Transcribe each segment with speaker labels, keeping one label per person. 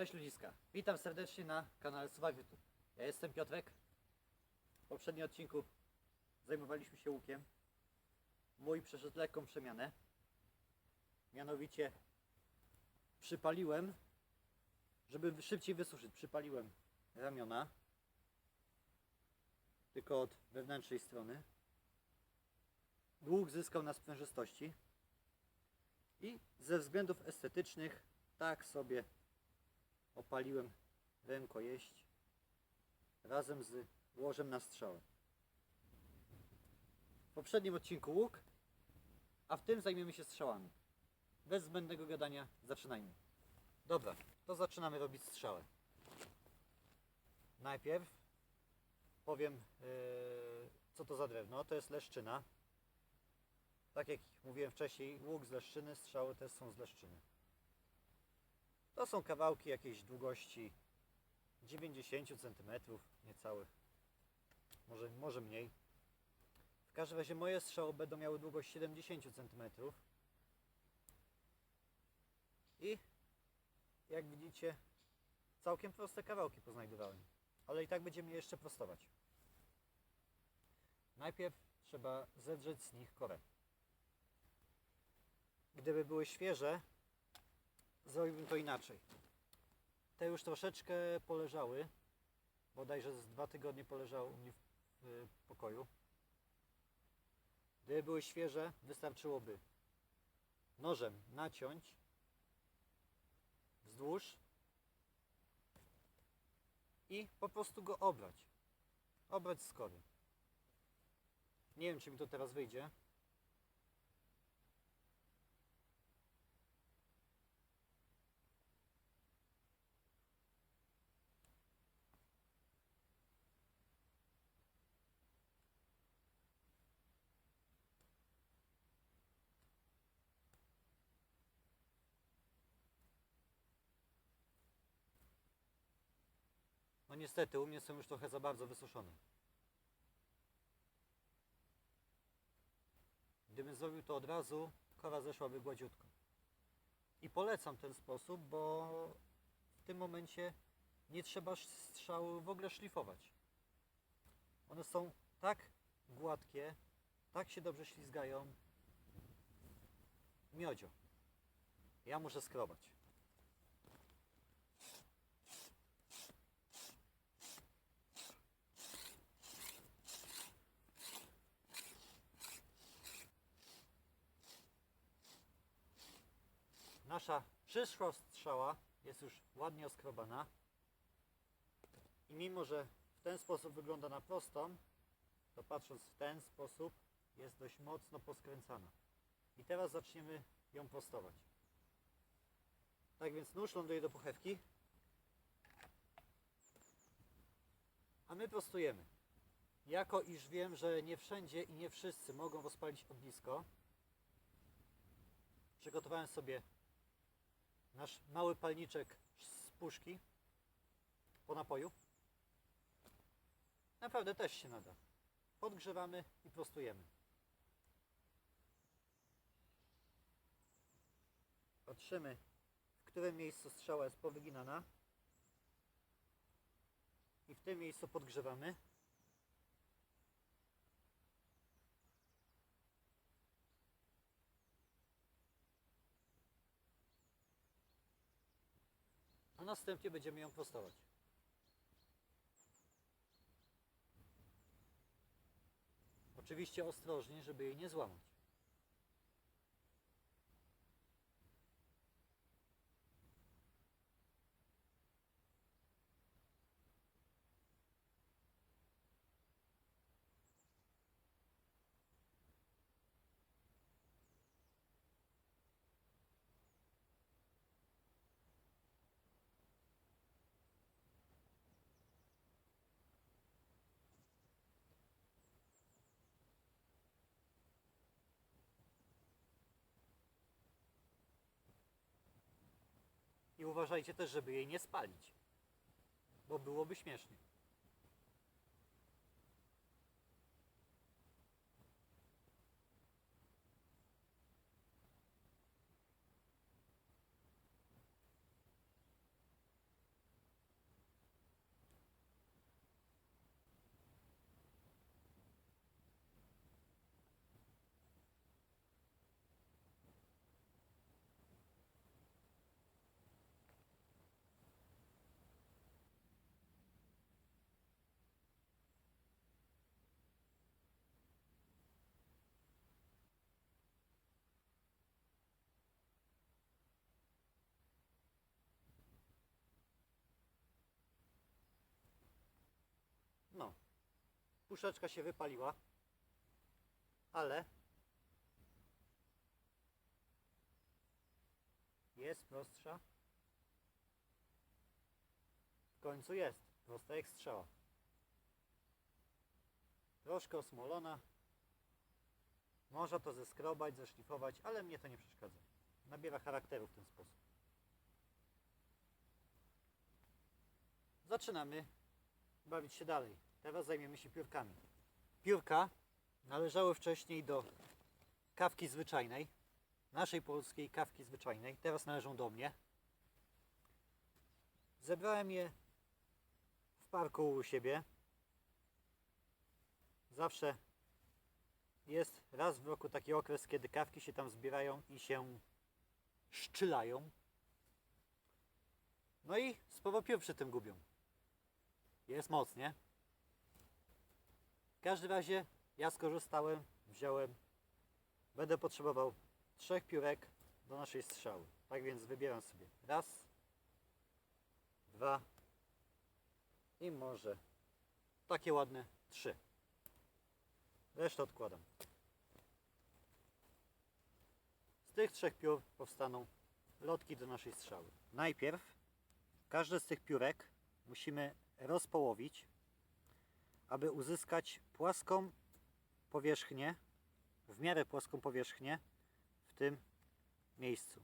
Speaker 1: Cześć ludziska, witam serdecznie na kanale Suwak. Ja jestem Piotrek. W poprzednim odcinku zajmowaliśmy się łukiem. Mój przeszedł lekką przemianę. Mianowicie przypaliłem, żeby szybciej wysuszyć, przypaliłem ramiona. Tylko od wewnętrznej strony. Łuk zyskał na sprężystości. I ze względów estetycznych tak sobie opaliłem rękojeść razem z łożem na strzałę. W poprzednim odcinku łuk, a w tym zajmiemy się strzałami. Bez zbędnego gadania zaczynajmy. Dobra, to zaczynamy robić strzałę. Najpierw powiem yy, co to za drewno. To jest leszczyna. Tak jak mówiłem wcześniej, łuk z leszczyny, strzały też są z leszczyny. To są kawałki jakiejś długości 90 cm, niecałych. Może, może mniej. W każdym razie moje strzały będą miały długość 70 cm. I jak widzicie, całkiem proste kawałki poznajdowałem. Ale i tak będziemy je jeszcze prostować. Najpierw trzeba zedrzeć z nich korę. Gdyby były świeże, zrobiłbym to inaczej. Te już troszeczkę poleżały. Bodajże z dwa tygodnie poleżały u mnie w, pokoju. Gdyby były świeże, wystarczyłoby nożem naciąć wzdłuż i po prostu go obrać. Obrać skory. Nie wiem, czy mi to teraz wyjdzie. Niestety, u mnie są już trochę za bardzo wysuszone. Gdybym zrobił to od razu, kora zeszłaby gładziutko. I polecam ten sposób, bo w tym momencie nie trzeba strzału w ogóle szlifować. One są tak gładkie, tak się dobrze ślizgają. Miodzio. Ja muszę skrobać. Nasza przyszła strzała jest już ładnie oskrobana. I mimo, że w ten sposób wygląda na prostą, to patrząc w ten sposób jest dość mocno poskręcana. I teraz zaczniemy ją prostować. Tak więc nóż ląduje do pochewki. A my prostujemy. Jako iż wiem, że nie wszędzie i nie wszyscy mogą rozpalić ognisko, przygotowałem sobie nasz mały palniczek z puszki po napoju. Naprawdę też się nada. Podgrzewamy i prostujemy. Patrzymy, w którym miejscu strzała jest powyginana. I w tym miejscu podgrzewamy. Następnie będziemy ją prostować. Oczywiście ostrożnie, żeby jej nie złamać. I uważajcie też, żeby jej nie spalić, bo byłoby śmiesznie. Puszeczka się wypaliła, ale jest prostsza. W końcu jest, prosta jak strzała. Troszkę osmolona. Można to zeskrobać, zeszlifować, ale mnie to nie przeszkadza. Nabiera charakteru w ten sposób. Zaczynamy bawić się dalej. Teraz zajmiemy się piórkami. Piórka należały wcześniej do kawki zwyczajnej, naszej polskiej kawki zwyczajnej. Teraz należą do mnie. Zebrałem je w parku u siebie. Zawsze jest raz w roku taki okres, kiedy kawki się tam zbierają i się szczylają. No i sporo piór przy tym gubią. Jest mocnie. W każdym razie ja skorzystałem, wziąłem. Będę potrzebował trzech piórek do naszej strzały. Tak więc wybieram sobie raz, dwa i może takie ładne trzy. Resztę odkładam. Z tych trzech piór powstaną lotki do naszej strzały. Najpierw każde z tych piórek musimy rozpołowić, aby uzyskać płaską powierzchnię, w miarę płaską powierzchnię w tym miejscu.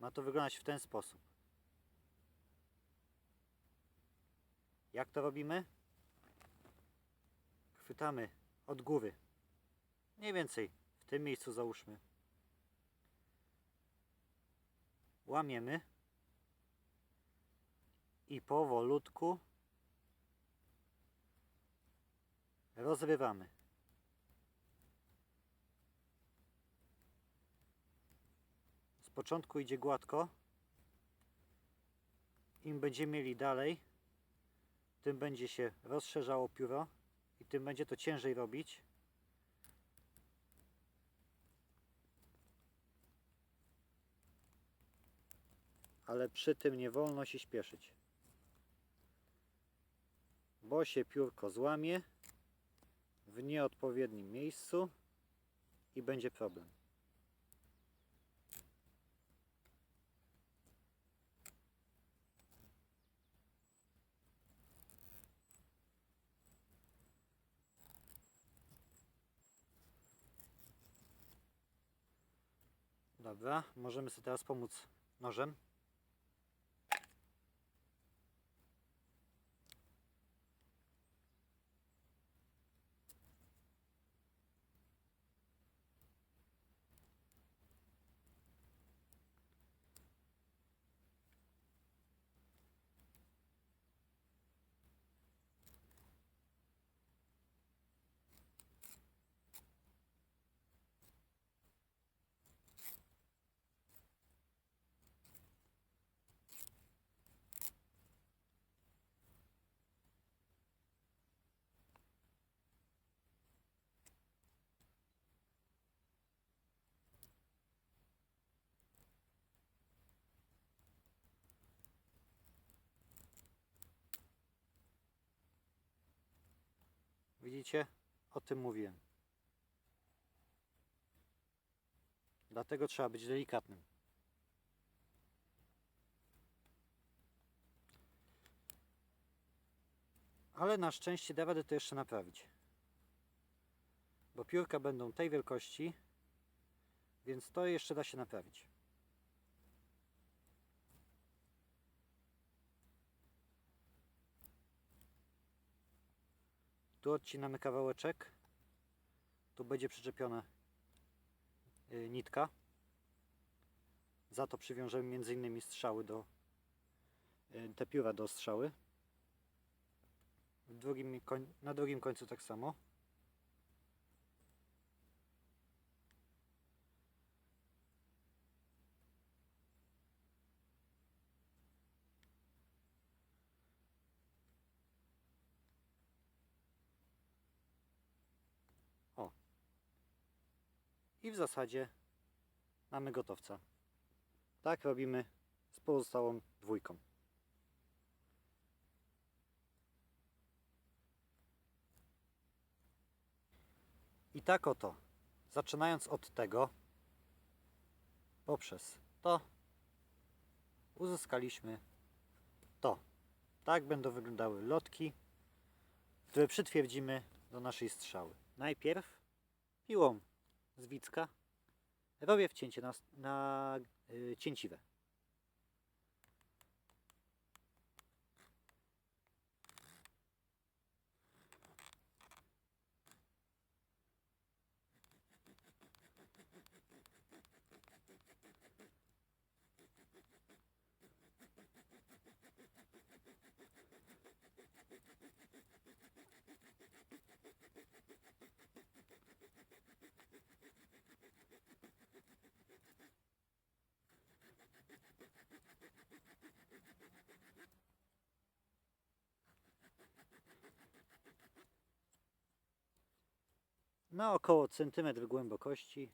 Speaker 1: Ma to wyglądać w ten sposób. Jak to robimy? Chwytamy od góry. Mniej więcej w tym miejscu załóżmy. Łamiemy i powolutku rozrywamy. Z początku idzie gładko. Im będziemy mieli dalej, tym będzie się rozszerzało pióro i tym będzie to ciężej robić. Ale przy tym nie wolno się śpieszyć bo się piórko złamie w nieodpowiednim miejscu i będzie problem. Dobra, możemy sobie teraz pomóc nożem. Widzicie? O tym mówiłem. Dlatego trzeba być delikatnym. Ale na szczęście da radę to jeszcze naprawić. Bo piórka będą tej wielkości, więc to jeszcze da się naprawić. Tu odcinamy kawałeczek. Tu będzie przyczepiona y, nitka. Za to przywiążemy m.in. strzały do y, te pióra do strzały. Drugim, na drugim końcu tak samo. I w zasadzie mamy gotowca. Tak robimy z pozostałą dwójką. tak oto, zaczynając od tego, poprzez to, uzyskaliśmy to. Tak będą wyglądały lotki, które przytwierdzimy do naszej strzały. Najpierw piłą z wicka robię wcięcie na, na y, cięciwę. Na około centymetr głębokości.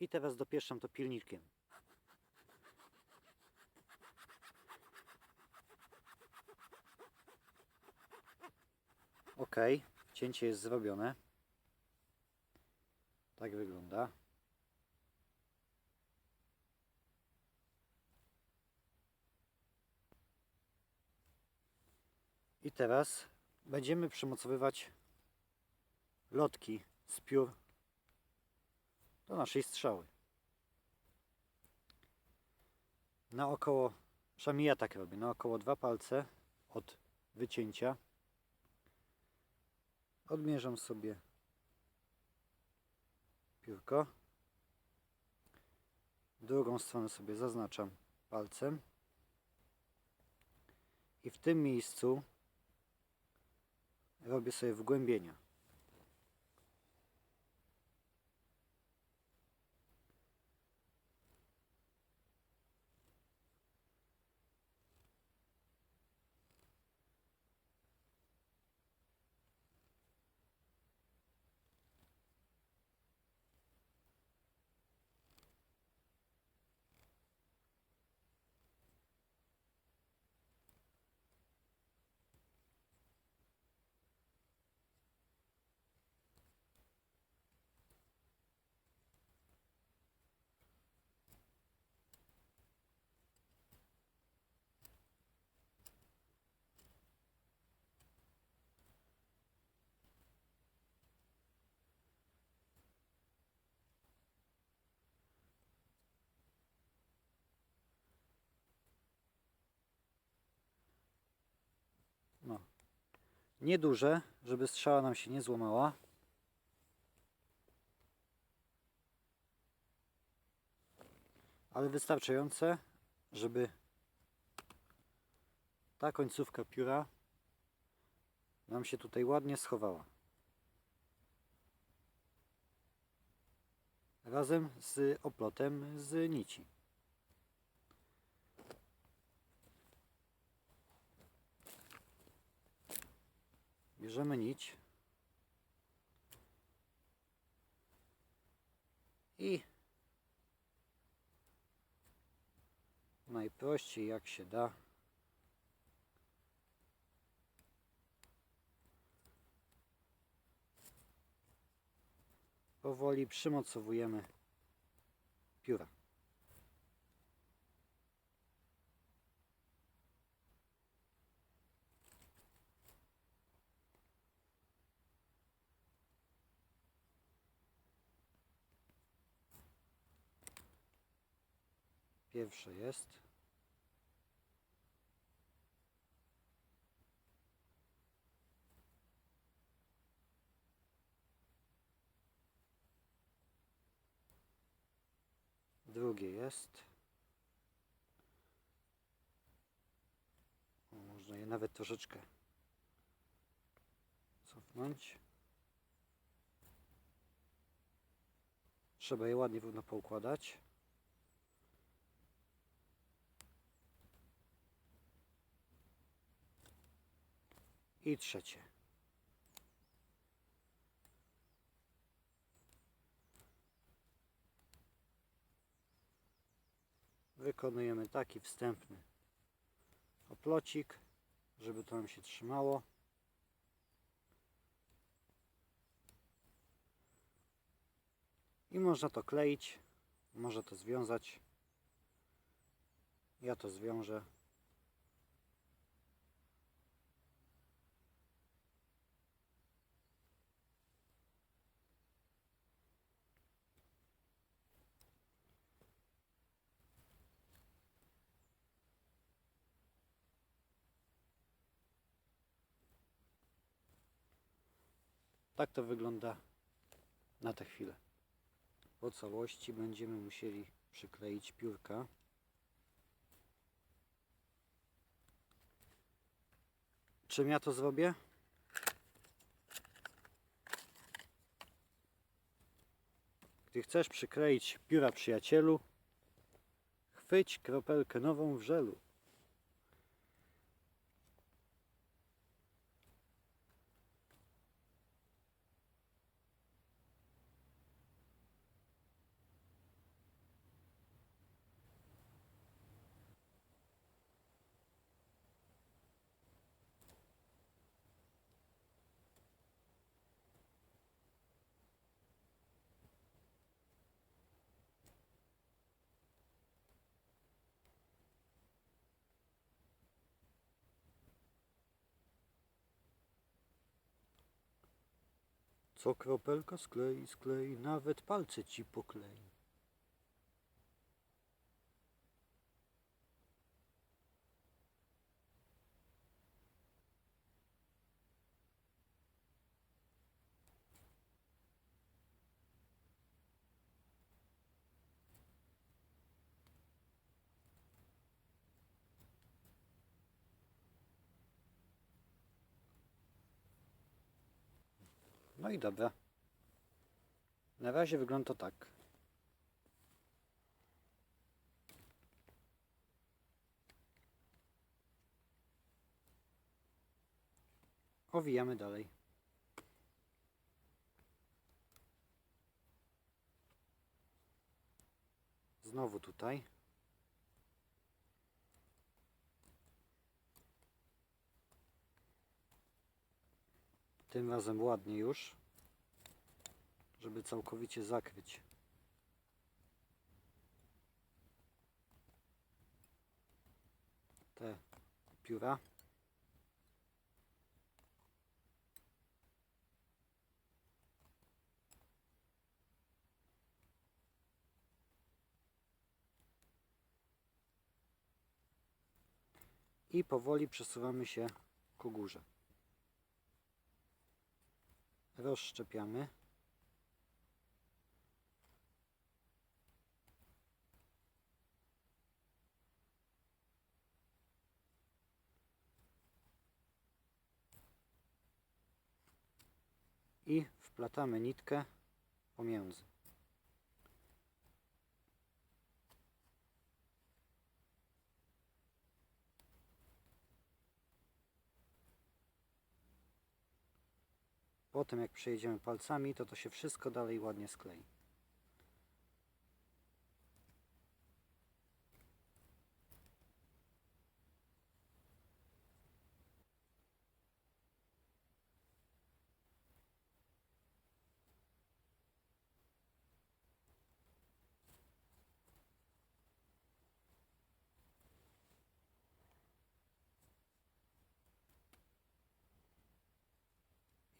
Speaker 1: I teraz dopieszczam to pilnikiem. Ok, cięcie jest zrobione. Tak wygląda. I teraz będziemy przymocowywać lotki z piór do naszej strzały. Na około, przynajmniej ja tak robię, na około dwa palce od wycięcia odmierzam sobie piórko. Drugą stronę sobie zaznaczam palcem. I w tym miejscu robię sobie wgłębienia. No. Nieduże, żeby strzała nam się nie złamała. Ale wystarczające, żeby ta końcówka pióra nam się tutaj ładnie schowała. Razem z oplotem z nici. Bierzemy nić i najprościej jak się da powoli przymocowujemy pióra. Pierwsze jest. Drugie jest. Można je nawet troszeczkę cofnąć. Trzeba je ładnie równo poukładać. i trzecie. Wykonujemy taki wstępny oplocik, żeby to nam się trzymało. I można to kleić, można to związać. Ja to zwiążę Tak to wygląda na tę chwilę. Po całości będziemy musieli przykleić piórka. Czym ja to zrobię? Gdy chcesz przykleić pióra przyjacielu, chwyć kropelkę nową w żelu. Co kropelka sklei, sklei, nawet palce ci poklei. No i dobra. Na razie wygląda to tak. Owijamy dalej. Znowu tutaj. Tym razem ładnie już, żeby całkowicie zakryć. Te pióra. I powoli przesuwamy się ku górze. Rozszczepiamy. I wplatamy nitkę pomiędzy. Potem jak przejedziemy palcami, to to się wszystko dalej ładnie sklei.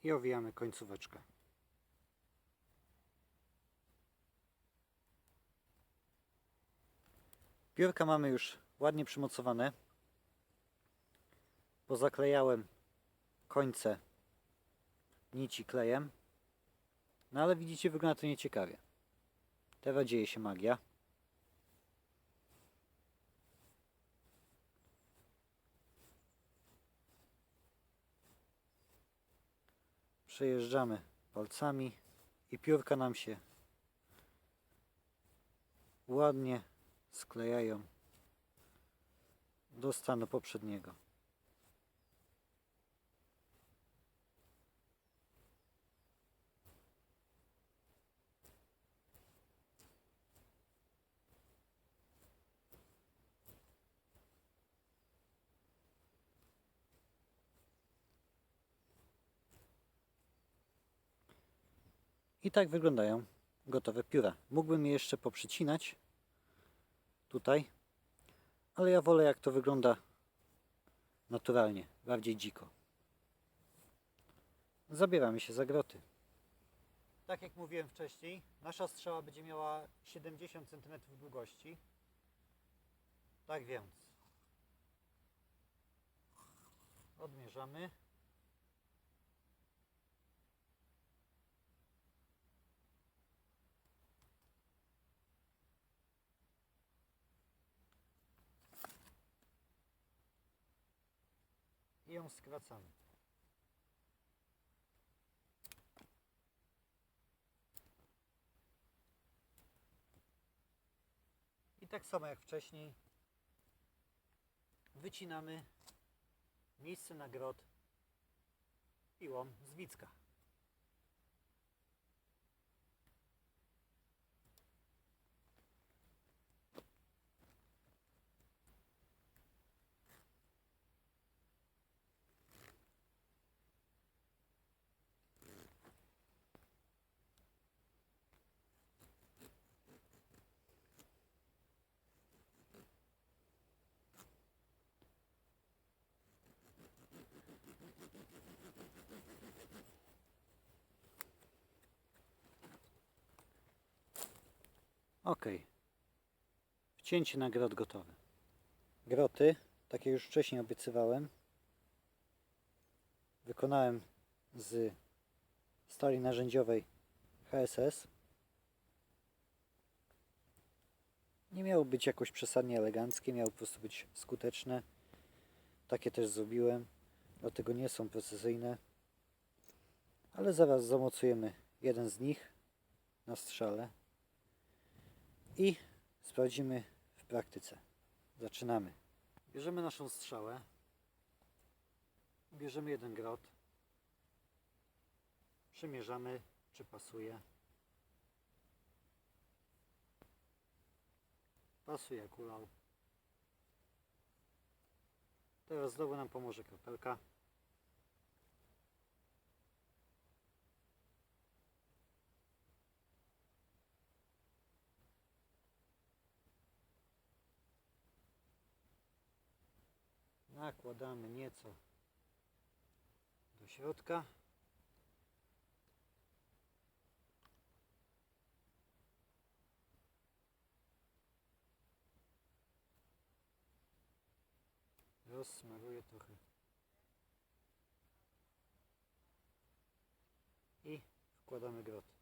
Speaker 1: I owijamy końcóweczkę. Piórka mamy już ładnie przymocowane. Pozaklejałem końce nici klejem. No ale widzicie, wygląda to nieciekawie. Teraz dzieje się magia. Przejeżdżamy palcami i piórka nam się ładnie sklejają do stanu poprzedniego. I tak wyglądają gotowe pióra. Mógłbym je jeszcze poprzycinać tutaj, ale ja wolę jak to wygląda naturalnie, bardziej dziko. Zabieramy się za groty. Tak jak mówiłem wcześniej, nasza strzała będzie miała 70 cm długości. Tak więc odmierzamy. I ją skracamy. I tak samo jak wcześniej wycinamy miejsce na grot piłą z wicka. Ok. Wcięcie na grot gotowe. Groty, tak jak już wcześniej obiecywałem, wykonałem z stali narzędziowej HSS. Nie miało być jakoś przesadnie eleganckie, miało po prostu być skuteczne. Takie też zrobiłem, dlatego nie są precyzyjne. Ale zaraz zamocujemy jeden z nich na strzale i sprawdzimy w praktyce. Zaczynamy. Bierzemy naszą strzałę. Bierzemy jeden grot. Przymierzamy, czy pasuje. Pasuje jak ulał. Teraz znowu nam pomoże kropelka. Nakładamy nieco do środka. Rozsmaruję trochę. I wkładamy grot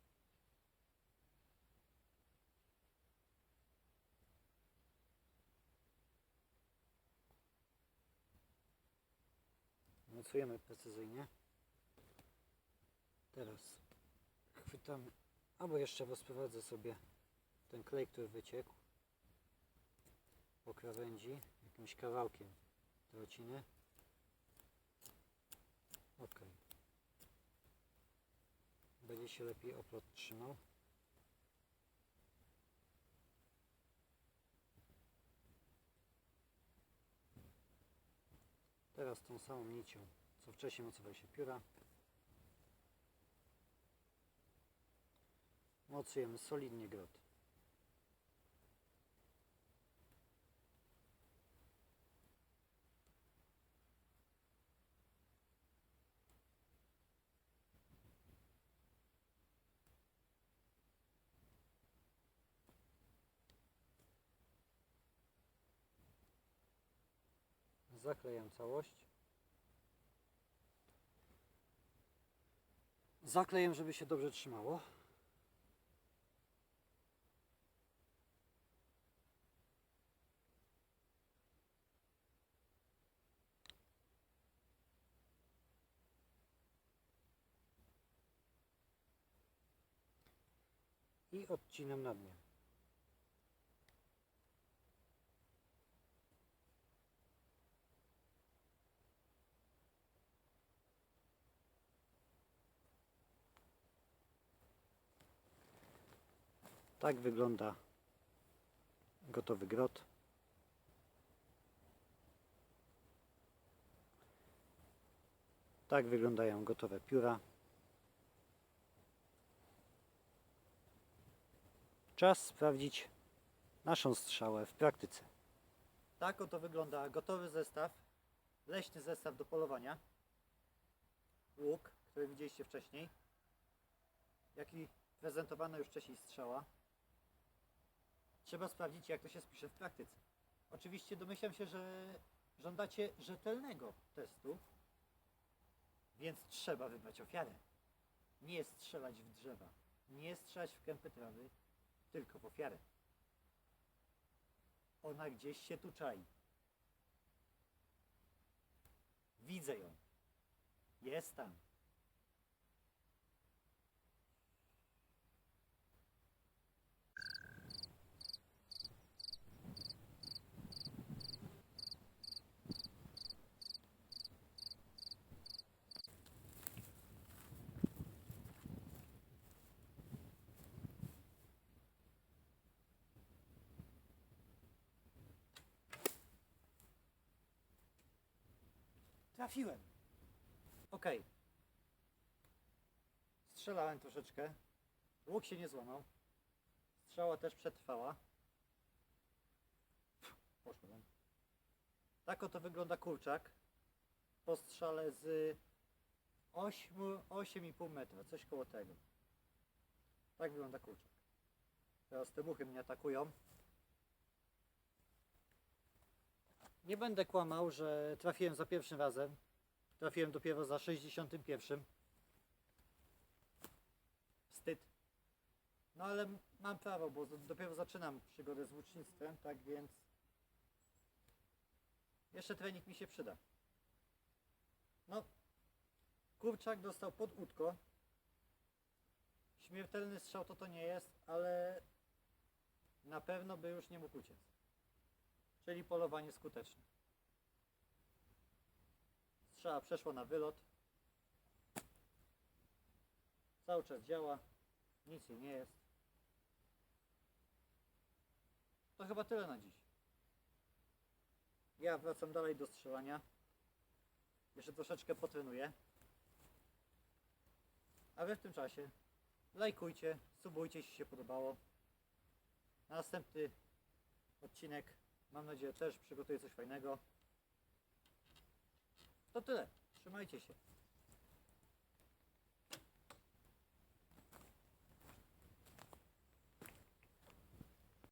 Speaker 1: mocujemy precyzyjnie. Teraz chwytamy, albo jeszcze rozprowadzę sobie ten klej, który wyciekł po krawędzi jakimś kawałkiem trociny. Ok. Będzie się lepiej oplot trzymał. Teraz tą samą nicią, co wcześniej mocowały się pióra. Mocujemy solidnie grot. Zaklejam całość. Zaklejem, żeby się dobrze trzymało. I odcinam nadmiar. Tak wygląda gotowy grot. Tak wyglądają gotowe pióra. Czas sprawdzić naszą strzałę w praktyce. Tak oto wygląda gotowy zestaw, leśny zestaw do polowania. Łuk, który widzieliście wcześniej, jak i prezentowana już wcześniej strzała. Trzeba sprawdzić, jak to się spisze w praktyce. Oczywiście domyślam się, że żądacie rzetelnego testu, więc trzeba wybrać ofiarę. Nie strzelać w drzewa, nie strzelać w kępy trawy, tylko w ofiarę. Ona gdzieś się tu czai. Widzę ją. Jest tam. Trafiłem. Okej. Strzelałem troszeczkę. Łuk się nie złamał. Strzała też przetrwała. Poszło wam. Tak oto wygląda kurczak. Po strzale z 8, 8,5 metra, coś koło tego. Tak wygląda kurczak. Teraz te muchy mnie atakują. Nie będę kłamał, że trafiłem za pierwszym razem. Trafiłem dopiero za 61. Wstyd. No ale mam prawo, bo dopiero zaczynam przygodę z łucznictwem, tak więc jeszcze trening mi się przyda. No, kurczak dostał pod łódko. Śmiertelny strzał to to nie jest, ale na pewno by już nie mógł uciec czyli polowanie skuteczne. Strzała przeszła na wylot. Cały czas działa. Nic jej nie jest. To chyba tyle na dziś. Ja wracam dalej do strzelania. Jeszcze troszeczkę potrenuję. A wy w tym czasie lajkujcie, subujcie, jeśli się podobało. Na następny odcinek Mam nadzieję też przygotuję coś fajnego. To tyle. Trzymajcie się.